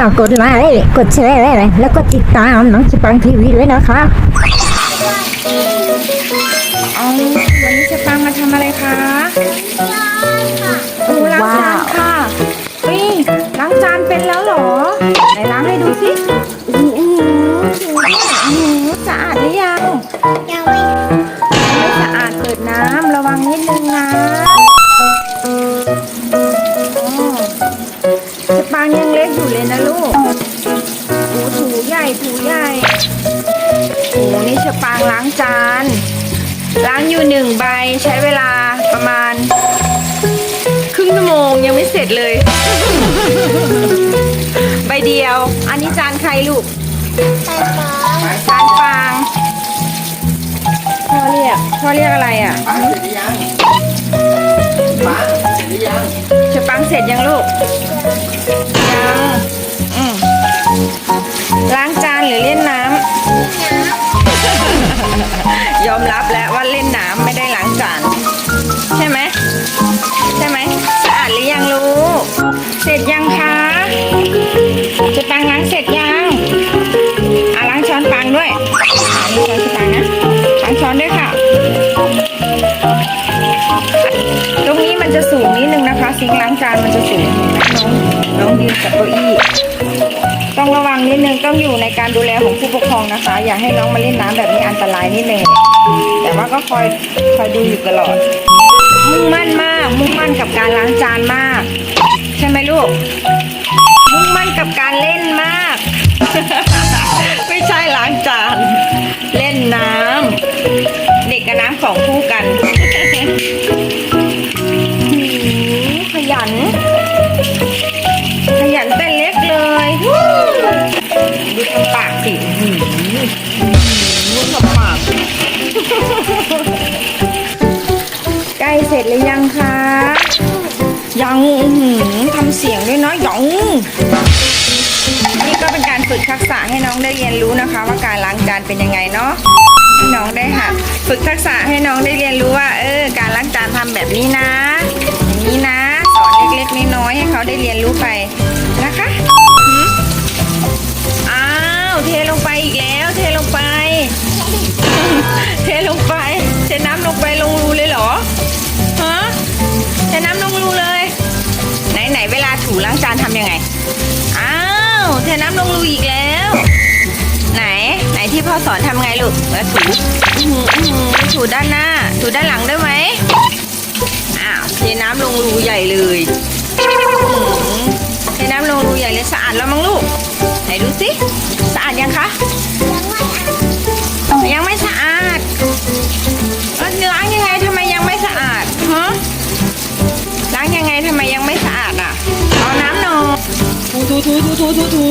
ฝากกดไลค์กดแชร์แล้วก็ติดตามน้องสปังทีวีด้วยนะคะเอาวันนี้จะปังมาทำอะไรคะโอ้ล้างจานค่ะเฮ้ยล้างจานเป็นแล้วเหรอไหนล้างให้ดูสิอื้อหือถูด้วยอื้อหือสะอาดหรือยังยังไม่ไม่สะอาดเปิดน้ำระวังนิดนึงนะอ๋อจะปังยัง เล็กอยู่เลยนะลูกโอ้ถูใหญ่ถูใหญ่โอ้นี่ชะปางล้างจาน ล้างอยู่หนึ่งใบใช้เวลาประมาณ ครึ่งชั่วโมงยังไม่เสร็จเลย ใบเดียว อันนี้จานใครลูกไปฟ้องจานฟางพ่อเรียกพ่อเรียกอะไรอะปังเสร็จหรือยังปังเสร็จหรือยังเชอปังเสร็จยังลูกยัง หรือเล่นน้ำ ยอมรับแล้วว่าเล่นน้ำไม่ได้ล้างจานใช่ไหมใช่ไหมสะอาดหรือยังลูกเสร็จยังคะจะปังล้างเสร็จยังอะล้างช้อนปังด้วยล้างช้อนจะปังนะล้างช้อนด้วยค่ะ ตรงนี้มันจะสูงนิดนึงนะคะซิงล้างจานมันจะสูงน้องน้องยืนกับเก้าอี้ ต้องระวังนิดนึงต้องอยู่ในการดูแลของผู้ปกครองนะคะ อย่าให้น้องมาเล่นน้ำแบบนี้อันตรายนิดนึงแต่ว่าก็คอยคอยดูอยู่ตลอด มุ่งมั่นมาก มุ่งมั่นกับการล้างจานมาก ใช่ไหมลูก มุ่งมั่นกับการเล่นมาก ไม่ใช่ล้างจาน เล่นน้ำเด็กกับน้ำของคู่กันหืมขยันังทำเสียงด้วยเนาะหยองนี่ก็เป็นการฝึกทักษะให้น้องได้เรียนรู้นะคะ ว่าการล้างจานเป็นยังไงเนาะให้น้องได้หัดฝึกทักษะให้น้องได้เรียนรู้ว่า เออ การล้างจานทำแบบนี้นะ อย่างนี้นะ สอนเล็กๆน้อยๆให้เขาได้เรียนรู้ไป ทน้ำลงรูอีกแล้ว ไหน ไหนที่พ่อสอนทำไงลูกแล้วถูถูด้านหน้า ถูด้านหลังได้ไหมอ้าวเทน้ำลงรูใหญ่เลยเทน้ำลงรูใหญ่เลยสะอาดแล้วมั้งลูก ไหนดูสิสะอาดยังคะยังไม่สะอาดล้วล้างยังไงทำไมยังไม่สะอาดฮะล้างยังไงทำไมยังไม่สะอาดอะเอาน้ำหน่อยถูถูถูถูถูถู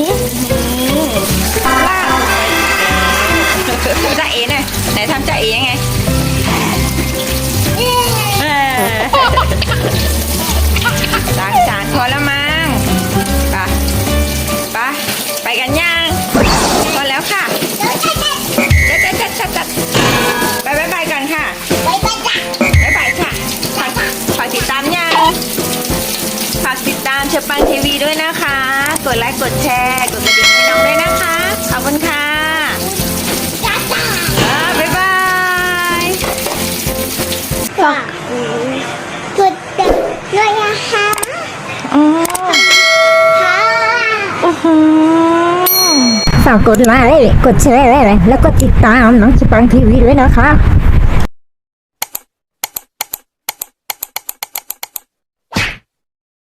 ติดตามเชอปังทีวีด้วยนะคะ กดไลค์ กดแชร์ กดกระดิ่งให้น้องด้วยนะคะ ขอบคุณค่ะจ้าจ้าอ่าบ๊ายบายฝากกดติดด้วยนะคะอ๋อค่ะโอ้โหฝากกดไลค์ กดแชร์ แล้วก็ติดตามน้องสปังทีวีด้วยนะคะ